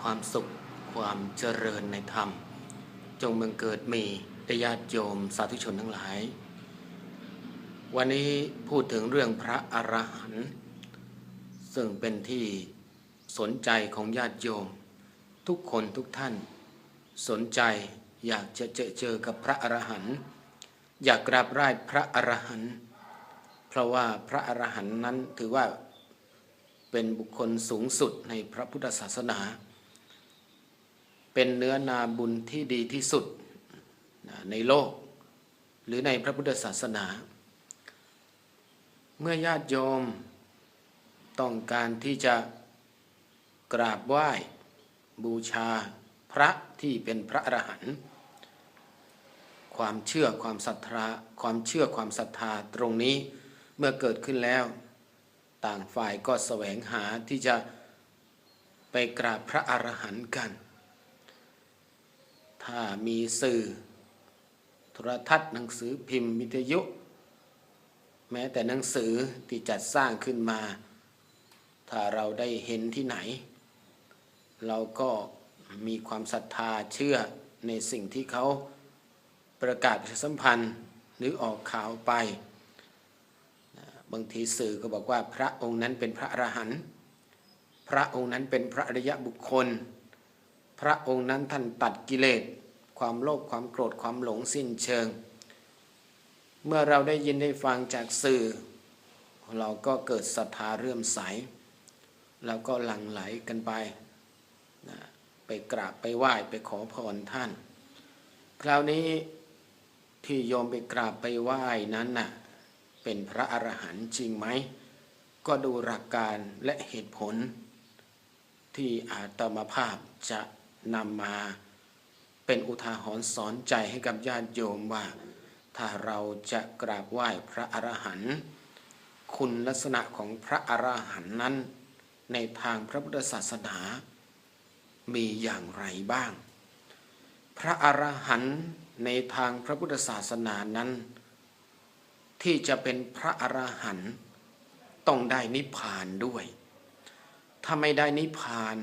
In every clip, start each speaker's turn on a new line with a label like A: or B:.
A: ความสุขความเจริญในธรรม จงบังเกิดมีได้ญาติโยมสาธุชนทั้งหลาย วันนี้พูดถึงเรื่องพระอรหันต์ซึ่งเป็นที่สนใจของญาติโยม ทุกคนทุกท่าน สนใจอยากจะเจอเจอกับพระอรหันต์อยากกราบไหว้พระอรหันต์เพราะว่าพระอรหันต์นั้นถือว่าเป็นบุคคลสูงสุดในพระพุทธศาสนา เป็นเนื้อนาบุญที่ดีที่สุดในโลก หรือในพระพุทธศาสนา เมื่อญาติโยมต้องการที่จะกราบไหว้บูชาพระที่เป็นพระอรหันต์ความเชื่อความศรัทธาความเชื่อความศรัทธาตรงนี้เมื่อเกิดขึ้นแล้ว ต่างฝ่ายก็แสวงหาที่จะไปกราบพระอรหันต์กัน มีสื่อโทรทัศน์หนังสือพิมพ์วิทยุ แม้แต่หนังสือที่จัดสร้างขึ้นมา ถ้าเราได้เห็นที่ไหน เราก็มีความศรัทธาเชื่อในสิ่งที่เขาประกาศประชาสัมพันธ์หรือออกข่าวไป บางทีสื่อก็บอกว่าพระองค์นั้นเป็นพระอรหันต์พระองค์นั้นเป็นพระอริยะบุคคล พระองค์นั้นท่านตัดกิเลส ความโลภความโกรธความหลงสิ้นเชิง เมื่อเราได้ยินได้ฟังจากสื่อ เราก็เกิดศรัทธาเรื่มใสเราก็หลั่งไหลกันไปนะไปกราบไปไหว้ไปขอพรท่าน คราวนี้ที่โยมไปกราบไปไหว้นั้นน่ะเป็นพระอรหันต์จริงไหม ก็ดูหลักการและเหตุผลที่อาตมาภาพจะ นำมาเป็นอุทาหรณ์สอนใจให้กับญาติโยมว่า ถ้าเราจะกราบไหว้พระอรหันต์คุณลักษณะของพระอรหันต์นั้น ในทางพระพุทธศาสนา มีอย่างไรบ้าง พระอรหันต์ในทางพระพุทธศาสนานั้น ที่จะเป็นพระอรหันต์ต้องได้นิพพานด้วย ถ้าไม่ได้นิพพาน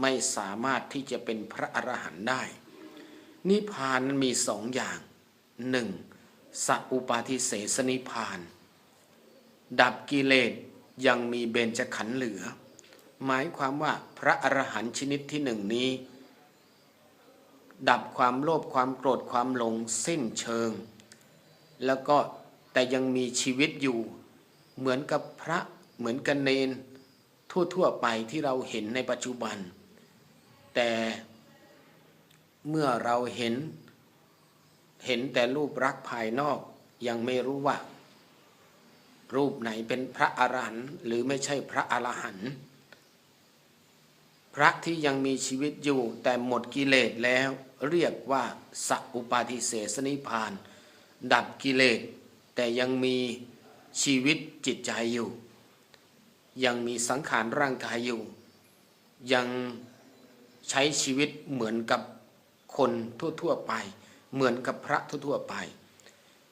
A: ไม่สามารถที่จะเป็นพระอรหันต์ได้ นิพพานมีสองอย่างหนึ่งสัอุปาทิเสสนิพพาน ดับกิเลสยังมีเบญจขันธ์เหลือ หมายความว่าพระอรหันต์ชนิดที่หนึ่งนี้ ดับความโลภความโกรธความหลงสิ้นเชิง แล้วก็แต่ยังมีชีวิตอยู่เหมือนกับพระเหมือนกันเนนทั่วๆไปที่เราเห็นในปัจจุบัน แต่เมื่อเราเห็นเห็นแต่รูปรักภายนอกยังไม่รู้ว่า รูปไหนเป็นพระอรหันต์หรือไม่ใช่พระอรหันต์พระที่ยังมีชีวิตอยู่แต่หมดกิเลสแล้วเรียกว่าสัอุปาทิเสสนิพาน ดับกิเลส แต่ยังมีชีวิตจิตใจอยู่ ยังมีสังขารร่างกายอยู่ ยัง ใช้ชีวิตเหมือนกับคนทั่วๆไป เหมือนกับพระทั่วๆไป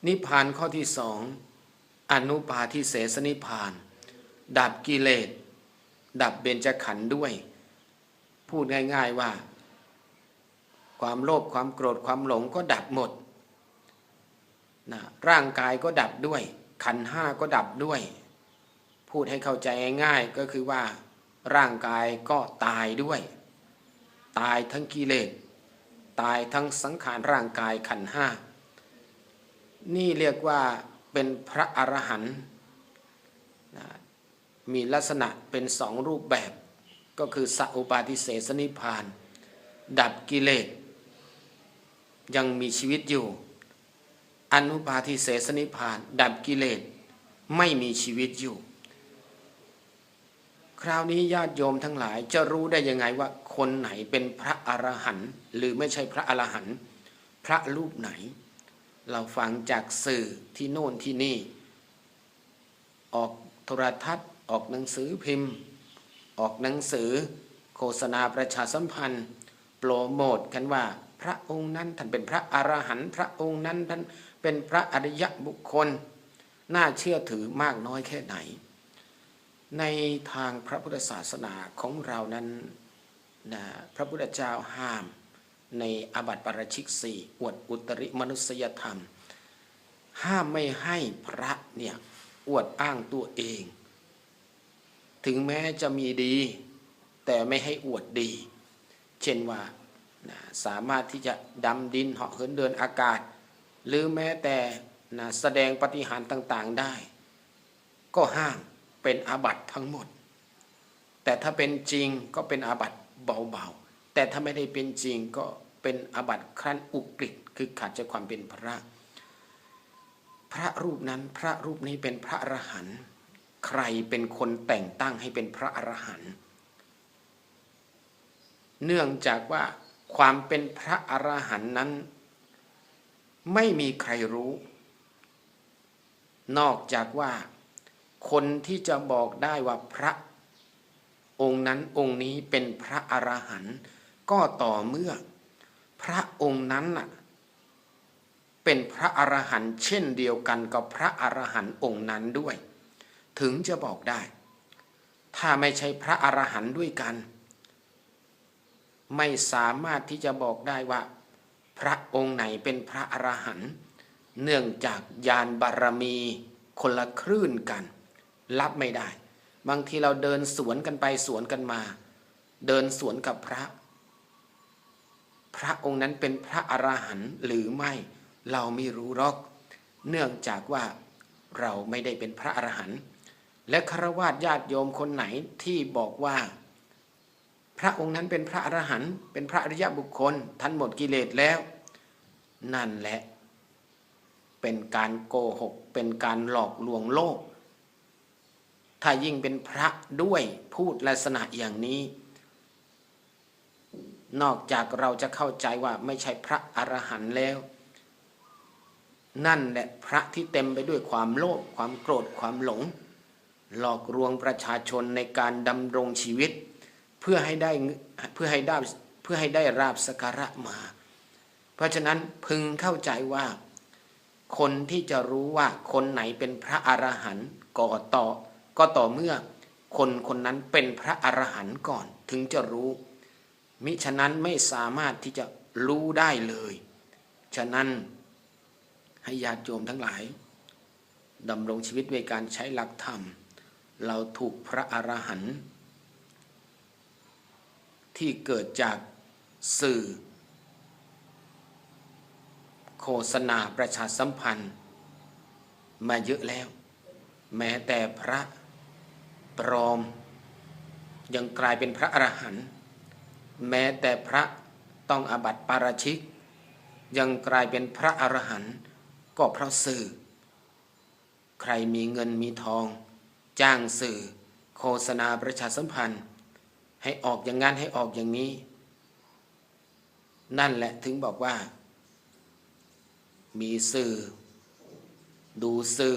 A: นิพพานข้อที่สองอนุปาทิเสสนิพาน ดับกิเลส ดับเบญจขันธ์ด้วย พูดง่ายๆว่า ความโลภความโกรธความหลงก็ดับหมดนะร่างกายก็ดับด้วย ขันห้าก็ดับด้วย พูดให้เข้าใจง่ายๆก็คือว่า ร่างกายก็ตายด้วย ตายทั้งกิเลสตายทั้งสังขารร่างกายขันห้า นี่เรียกว่าเป็นพระอรหันต์มีลักษณะเป็นสองรูปแบบ ก็คือสัอุปาทิเสสนิพาน ดับกิเลสยังมีชีวิตอยู่ อนุปาทิเสสนิพาน ดับกิเลสไม่มีชีวิตอยู่ คราวนี้ญาติโยมทั้งหลายจะรู้ได้ยังไงว่า คนไหนเป็นพระอรหันต์หรือไม่ใช่พระอรหันต์พระรูปไหน เราฟังจากสื่อที่โน่นที่นี่ ออกโทรทัศน์ ออกหนังสือพิมพ์ ออกหนังสือ โฆษณาประชาสัมพันธ์ โปรโมทกันว่าพระองค์นั้นท่านเป็นพระอรหันต์พระองค์นั้นท่านเป็นพระอริยบุคคล น่าเชื่อถือมากน้อยแค่ไหน ในทางพระพุทธศาสนาของเรานั้น นะพระพุทธเจ้าห้ามในอาบัติปาราชิกสี่อวดอุตริมนุษยธรรม ห้ามไม่ให้พระเนี่ยอวดอ้างตัวเอง ถึงแม้จะมีดี แต่ไม่ให้อวดดี เช่นว่านะสามารถที่จะดำดินเหาะเหินเดินอากาศ หรือแม้แต่นะแสดงปฏิหารต่างๆได้ ก็ห้ามเป็นอาบัติทั้งหมด แต่ถ้าเป็นจริงก็เป็นอาบัติ เบาๆ แต่ถ้าไม่ได้เป็นจริงก็เป็นอบัติขั้นอุกฤษคือขาดจากความเป็นพระ พระรูปนั้นพระรูปนี้เป็นพระอรหันต์ใครเป็นคนแต่งตั้งให้เป็นพระอรหันต์เนื่องจากว่าความเป็นพระอรหันต์นั้น ไม่มีใครรู้ นอกจากว่า คนที่จะบอกได้ว่าพระ องค์นั้นองค์นี้เป็นพระอรหันต์ก็ต่อเมื่อ พระองค์นั้นน่ะเป็นพระอรหันต์เช่นเดียวกันกับพระอรหันต์องค์นั้นด้วย ถึงจะบอกได้ ถ้าไม่ใช่พระอรหันต์ด้วยกัน ไม่สามารถที่จะบอกได้ว่า พระองค์ไหนเป็นพระอรหันต์เนื่องจากญาณบารมีคนละคลื่นกัน รับไม่ได้ บางทีเราเดินสวนกันไปสวนกันมา เดินสวนกับพระ พระองค์นั้นเป็นพระอรหันต์หรือไม่เราไม่รู้หรอก เนื่องจากว่าเราไม่ได้เป็นพระอรหันต์และครวญญาติโยมคนไหนที่บอกว่า พระองค์นั้นเป็นพระอรหันต์เป็นพระอริยบุคคลท่านหมดกิเลสแล้ว นั่นแหละ เป็นการโกหก เป็นการหลอกลวงโลก ถ้ายิ่งเป็นพระด้วยพูดลักษณะอย่างนี้ นอกจากเราจะเข้าใจว่าไม่ใช่พระอรหันต์แล้ว นั่นแหละพระที่เต็มไปด้วยความโลภความโกรธความหลง หลอกลวงประชาชนในการดำรงชีวิต เพื่อให้ได้เพื่อให้ได้เพื่อให้ได้ราบสการะมา เพราะฉะนั้นพึงเข้าใจว่า คนที่จะรู้ว่าคนไหนเป็นพระอรหันต์ก่อต่อ ก็ต่อเมื่อคนคนนั้นเป็นพระอรหันต์ก่อนถึงจะรู้ มิฉะนั้นไม่สามารถที่จะรู้ได้เลย ฉะนั้นให้ญาติโยมทั้งหลายดำรงชีวิตด้วยการใช้หลักธรรม เราถูกพระอรหันต์ที่เกิดจากสื่อ โฆษณาประชาสัมพันธ์ มาเยอะแล้ว แม้แต่พระ ปลอม ยังกลายเป็นพระอรหันต์แม้แต่พระต้องอาบัติปาราชิก ยังกลายเป็นพระอรหันต์ก็เพราะสื่อ ใครมีเงินมีทอง จ้างสื่อ โฆษณาประชาสัมพันธ์ ให้ออกอย่างนั้นให้ออกอย่างนี้ นั่นแหละถึงบอกว่า มีสื่อ ดูสื่อ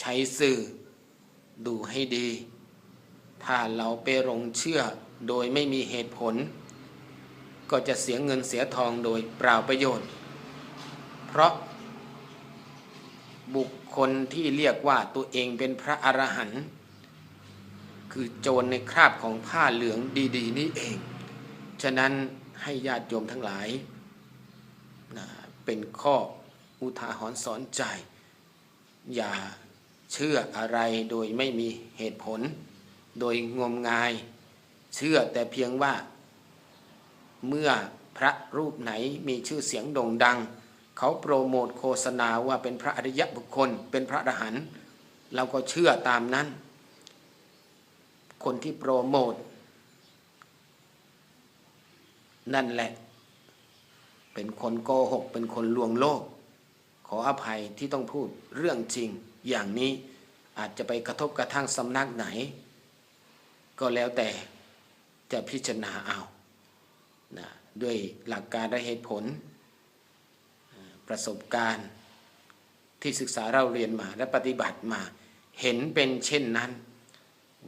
A: ใช้สื่อ ดูให้ดี ถ้าเราไปหลงเชื่อโดยไม่มีเหตุผล ก็จะเสียเงินเสียทองโดยเปล่าประโยชน์ เพราะ บุคคลที่เรียกว่าตัวเองเป็นพระอรหันต์คือโจรในคราบของผ้าเหลืองดีๆ นี่เอง ฉะนั้นให้ญาติโยมทั้งหลายนะเป็นข้ออุทาหรณ์สอนใจ อย่า เชื่ออะไรโดยไม่มีเหตุผล โดยงมงาย เชื่อแต่เพียงว่า เมื่อพระรูปไหนมีชื่อเสียงโด่งดัง เขาโปรโมทโฆษณาว่าเป็นพระอริยบุคคล เป็นพระอรหันต์เราก็เชื่อตามนั้น คนที่โปรโมทนั่นแหละ เป็นคนโกหก เป็นคนลวงโลก ขออภัยที่ต้องพูดเรื่องจริง อย่างนี้อาจจะไปกระทบกระทั่งสำนักไหน ก็แล้วแต่จะพิจารณาเอานะด้วยหลักการและเหตุผล ประสบการณ์ที่ศึกษาเราเรียนมาและปฏิบัติมาเห็นเป็นเช่นนั้น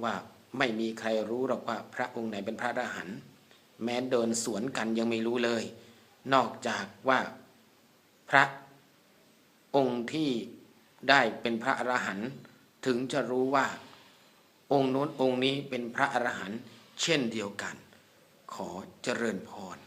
A: ว่าไม่มีใครรู้หรอกว่าพระองค์ไหนเป็นพระอรหันต์แม้เดินสวนกันยังไม่รู้เลย นอกจากว่าพระองค์ที่ ได้เป็นพระอรหันต์ถึงจะรู้ว่าองค์โน้นองค์นี้เป็นพระอรหันต์เช่นเดียวกันขขอเจริญพร